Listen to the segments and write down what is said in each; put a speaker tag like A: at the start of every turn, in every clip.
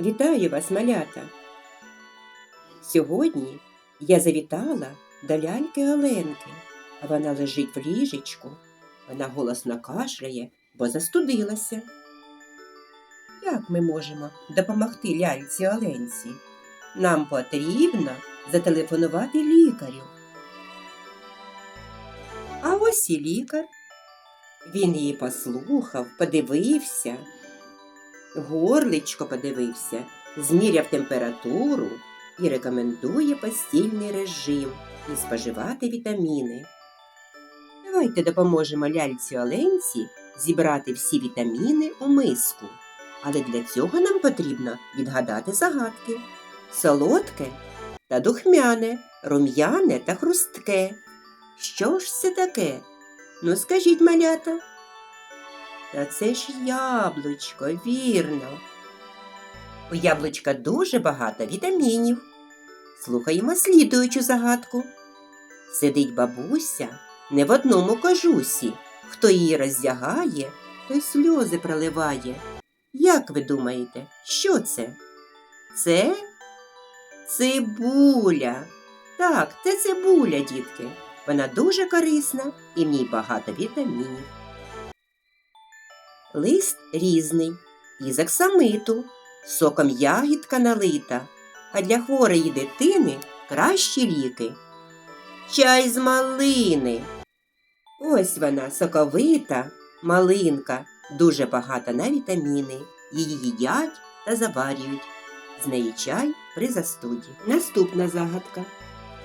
A: Вітаю вас, малята! Сьогодні я завітала до ляльки Оленки, а вона лежить в ліжечку. Вона голосно кашляє, бо застудилася. Як ми можемо допомогти ляльці Оленці? Нам потрібно зателефонувати лікарю. А ось і лікар. Він її послухав, подивився, горличко подивився, зміряв температуру і рекомендує постільний режим і споживати вітаміни. Давайте допоможемо ляльці Оленці зібрати всі вітаміни у миску. Але для цього нам потрібно відгадати загадки. Солодке та духмяне, рум'яне та хрустке. Що ж це таке? Ну, скажіть, малята. Та це ж яблучко, вірно. У яблучка дуже багато вітамінів. Слухаємо слідуючу загадку. Сидить бабуся не в одному кожусі. Хто її роздягає, той сльози проливає. Як ви думаєте, що це? Це цибуля. Так, це цибуля, дітки. Вона дуже корисна і в ній багато вітамінів. Лист різний, із оксамиту, соком ягідка налита, а для хворої дитини кращі ліки. Чай з малини. Ось вона соковита, малинка, дуже багата на вітаміни. Її їдять та заварюють. З неї чай при застуді. Наступна загадка.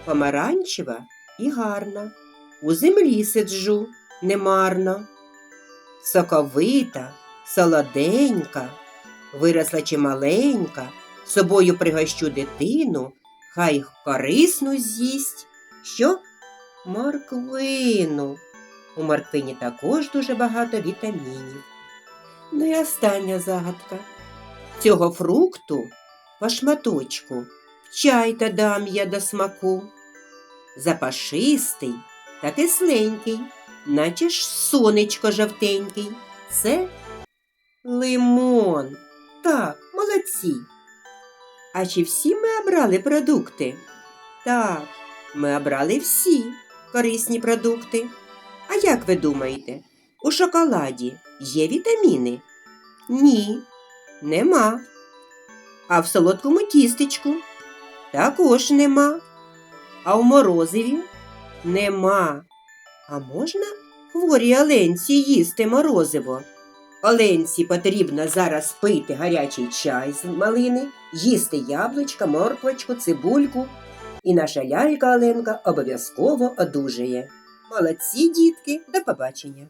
A: Помаранчева і гарна. У землі сиджу немарно. Соковита, солоденька, виросла чималенька, собою пригощу дитину, хай корисну з'їсть. Що? Морквину. У морквині також дуже багато вітамінів. Ну і остання загадка. Цього фрукту по шматочку чай та дам я до смаку. Запашистий та кисленький, наче ж сонечко жовтенький. Це лимон. Так, молодці. А чи всі ми обрали продукти? Так, ми обрали всі корисні продукти. А як ви думаєте, у шоколаді є вітаміни? Ні, нема. А в солодкому тістечку також нема. А в морозиві нема. А можна хворій Оленці їсти морозиво? Оленці потрібно зараз пити гарячий чай з малини, їсти яблучка, морквочку, цибульку. І наша лялька Оленка обов'язково одужає. Молодці, дітки, до побачення!